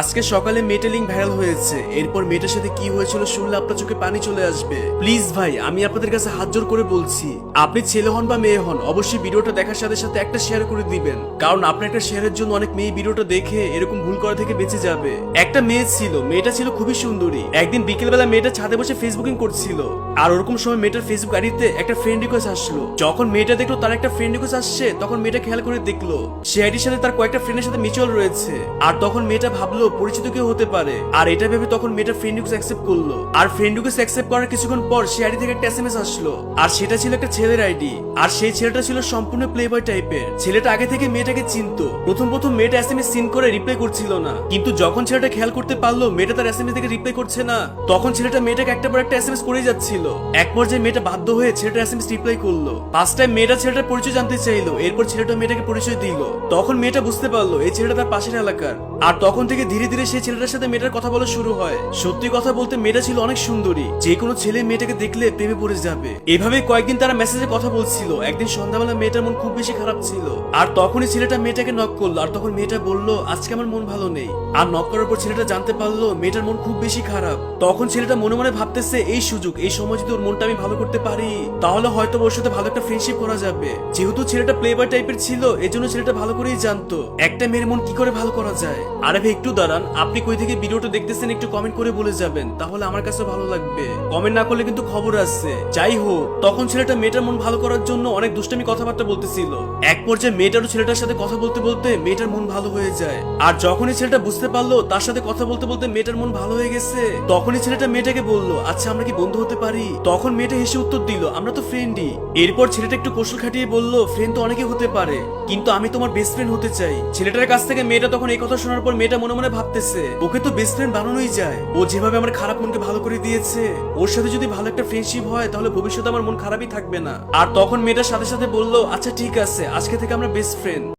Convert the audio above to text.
আজকে সকালে মেয়েটা লিঙ্ক ভাইরাল হয়েছে। এরপর মেয়েটার সাথে কি হয়েছিল শুনলে আপনার চোখে পানি চলে আসবে। প্লিজ ভাই, আমি আপনাদের কাছে হাত জোর করে বলছি, আপনি ছেলে হন বা মেয়ে হন, অবশ্যই ভিডিওটা দেখার সাথে সাথে একটা শেয়ার করে দিবেন। কারণ আপনার একটা শেয়ারের জন্য অনেক মেয়ে ভিডিওটা দেখে এরকম ভুল করা থেকে বেঁচে যাবে। একটা মেয়ে ছিল, মেয়েটা ছিল খুবই সুন্দরী। একদিন বিকেলবেলা মেয়েটা ছাদে বসে ফেসবুকিং করছিল। আর ওরকম সময় মেয়েটার ফেসবুক আইডিতে একটা ফ্রেন্ড রিকোয়েস্ট আসলো। যখন মেয়েটা দেখল তার একটা ফ্রেন্ড রিকোয়েস্ট আসছে, তখন মেয়েটা খেয়াল করে দেখল। সে আইডির সাথে তার কয়েকটা ফ্রেন্ডের সাথে মিউচুয়াল রয়েছে। আর তখন মেয়েটা ভাবলো পরিচিত কেউ হতে পারে। আর এটা ভেবে তখন মেয়েটা ফ্রেন্ড রিকোয়েস্ট অ্যাকসেপ্ট করল। আর ফ্রেন্ড রিকোয়েস্ট অ্যাকসেপ্ট করার কিছুক্ষণ পর সে আইডি থেকে একটা এসএমএস আসলো। আর সেটা ছিল একটা ছেলের আইডি। আর সেই ছেলেটা ছিল সম্পূর্ণ প্লে বয় টাইপের ছেলেটা আগে থেকে মেয়েটাকে চিনতো। প্রথম প্রথম মেয়েটা এসএমএস সিন করে রিপ্লাই করছিল না। কিন্তু যখন ছেলেটা খেয়াল করতে পারল, মেয়েটা তার এসএমএস থেকে রিপ্লাই করছে না। তখন ছেলেটা মেয়েটাকে একটা পর একটা এসএমএস করে যাচ্ছিল। এক পর্যায়ে মেয়েটা বাধ্য হয়ে ছেলেটা এসএমএস রিপ্লাই করল। ফার্স্ট টাইম মেয়েটা ছেলেটার পরিচয় জানতে চাইলো। এরপর ছেলেটা মেয়েটাকে পরিচয় দিল। তখন মেয়েটা বুঝতে পারল, এই ছেলেটা তার পাশের এলাকার। আর তখন থেকে ধীরে ধীরে সেই ছেলেটার সাথে মেয়েটার কথা বলা শুরু হয়। সত্যি কথা বলতে মেয়েটা ছিল অনেক সুন্দরী। যে কোনো ছেলে মেয়েটাকে দেখলে প্রেমে পড়ে যাবে। এভাবে কয়েকদিন তারা মেসেজে কথা বলছিল। একদিন সন্ধ্যাবেলা মেয়েটার মন খুব বেশি খারাপ ছিল। আর তখনই ছেলেটা মেয়েটাকে নক করল আর তখন মেয়েটা বলল, আজকে আমার মন ভালো নেই। আর নক করার পর ছেলেটা জানতে পারল, মেয়েটার মন খুব বেশি খারাপ। তখন ছেলেটা মনে মনে ভাবতেছে, এই সুযোগ, এই সময় যদি ওর মনটা আমি ভালো করতে পারি, তাহলে হয়তো ওর সাথে ভালো একটা ফ্রেন্ডশিপ করা যাবে। যেহেতু ছেলেটা প্লে বয় টাইপের ছিল, এজন্য ছেলেটা ভালো করেই জানতো, একটা মেয়ের মন কি করে ভালো করা যায়? আরে ভাই একটু দাঁড়ান, আপনি কই থেকে ভিডিওটা দেখতেছেন একটু কমেন্ট করে বলে যাবেন, তাহলে আমার কাছে ভালো লাগবে। কমেন্ট না করলে কিন্তু খবর আছে। যাই হোক, তখন ছেলেটা মেয়েটার মন ভালো করার জন্য অনেক দুষ্টামি কথাবার্তা বলতেছিল। এক পর্যায়ে মেয়েটারও ছেলেটার সাথে কথা বলতে বলতে মেয়েটার মন ভালো হয়ে যায়। আর যখনই ছেলেটা বুঝতে পারল তার সাথে কথা বলতে বলতে মেয়েটার মন ভালো হয়ে গেছে, তখনই ছেলেটা মেয়েটাকে বলল আচ্ছা আমরা কি বন্ধু হতে পারি? তখন মেয়েটা হেসে উত্তর দিল, আমরা তো ফ্রেন্ডই এরপর ছেলেটা একটু কৌশল খাটিয়ে বলল ফ্রেন্ড তো অনেকে হতে পারে, কিন্তু আমি তোমার বেস্ট ফ্রেন্ড হতে চাই। ছেলেটার কাছ থেকে মেয়েটা তখন এই কথা শোনার পর মেয়েটা মনে মনে ভাবতেছে। ওকে তো বেস্ট ফ্রেন্ড বানানোই যায়। ও যেভাবে আমার খারাপ মনকে ভালো করে দিয়েছে, ওর সাথে যদি ভালো একটা ফ্রেন্ডশিপ হয়, তাহলে ভবিষ্যতে আমার মন খারাপই থাকবে না। আর তখন মেয়েটার সাথে সাথে বলল আচ্ছা ঠিক আছে, আজকে থেকে আমরা বেস্ট ফ্রেন্ড